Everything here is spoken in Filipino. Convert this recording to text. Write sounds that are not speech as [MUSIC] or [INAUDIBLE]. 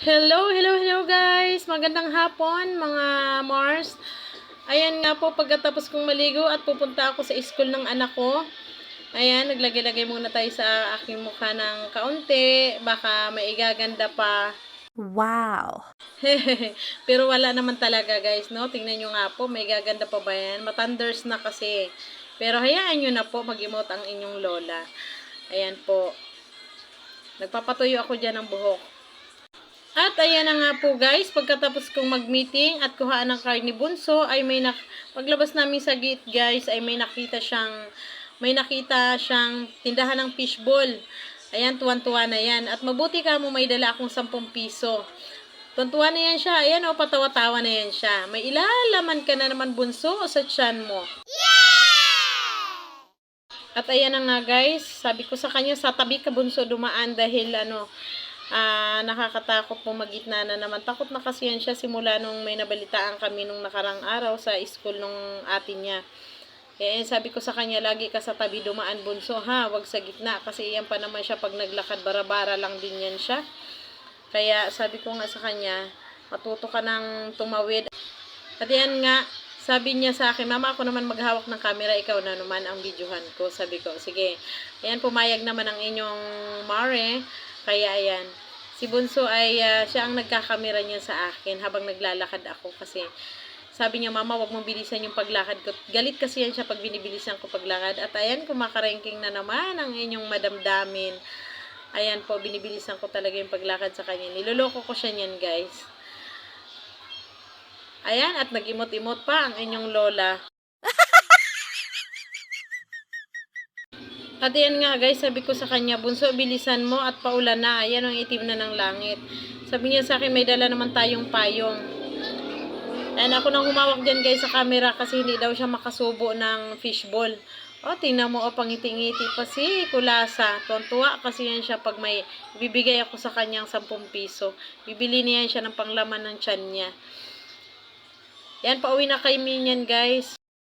Hello, hello, hello guys! Magandang hapon mga Mars. Ayan nga po, pagkatapos kong maligo at pupunta ako sa school ng anak ko. Ayan, naglagay-lagay muna tayo sa aking mukha ng kaunti. Baka maigaganda pa. Wow. [LAUGHS] Pero wala naman talaga guys, no? Tingnan nyo nga po, may gaganda pa ba yan? Matanders na kasi. Pero hayaan nyo na po, mag-emote ang inyong lola. Ayan po. Nagpapatuyo ako dyan ng buhok. At ayan na nga po guys, pagkatapos kong mag-meeting at kuhaan ng card ni Bunso, ay may nak paglabas namin sa gate guys, ay may nakita siyang may nakita siyang tindahan ng fishball. Ayan, tuwan-tuwa na yan. At mabuti ka mo may dala akong 10 piso. Tuwan-tuwa na yan siya. Ayan o, patawa-tawa na yan siya. May ilalaman ka na naman bunso o sa tiyan mo. At ayan na nga guys, sabi ko sa kanya, sa tabi ka bunso dumaan dahil ano, ah nakakatakot po magitna na naman. Takot na kasi yan siya simula nung may nabalitaan kami nung nakarang araw sa school nung atin niya. Eh, sabi ko sa kanya, lagi ka sa tabi dumaan bunso, ha? Wag sa gitna. Kasi yan pa naman siya pag naglakad, barabara lang din yan siya. Kaya sabi ko nga sa kanya, matuto ka ng tumawid. At yan nga, sabi niya sa akin, Mama, ako naman maghawak ng camera, ikaw na naman ang videohan ko. Sabi ko, sige. Ayan, pumayag naman ang inyong Mare. Kaya ayan, si Bunso ay ah, siya ang nagkakamera niya sa akin habang naglalakad ako kasi sabi niya, Mama, wag mong bilisan yung paglakad ko. Galit kasi yan siya pag binibilisan ko paglakad. At ayan, kumakaranking na naman ang inyong madamdamin. Ayan po, binibilisan ko talaga yung paglakad sa kanya. Niloloko ko siya niyan, guys. Ayan, at nag-imot-imot pa ang inyong lola. At yan nga guys, sabi ko sa kanya, bunso, bilisan mo at paulan na. Ayan ang itim na ng langit. Sabi niya sa akin, may dala naman tayong payong. Ayan, ako nang humawak dyan guys sa camera kasi hindi daw siya makasubo ng fishball. O, tingnan mo, o, pangiti-ngiti pa si Kulasa. Tuwan-tuwa kasi yan siya pag may bibigay ako sa kanyang 10 piso. Bibili niya siya ng panglaman ng tiyan niya. Yan, pauwi na kay Minyan, guys.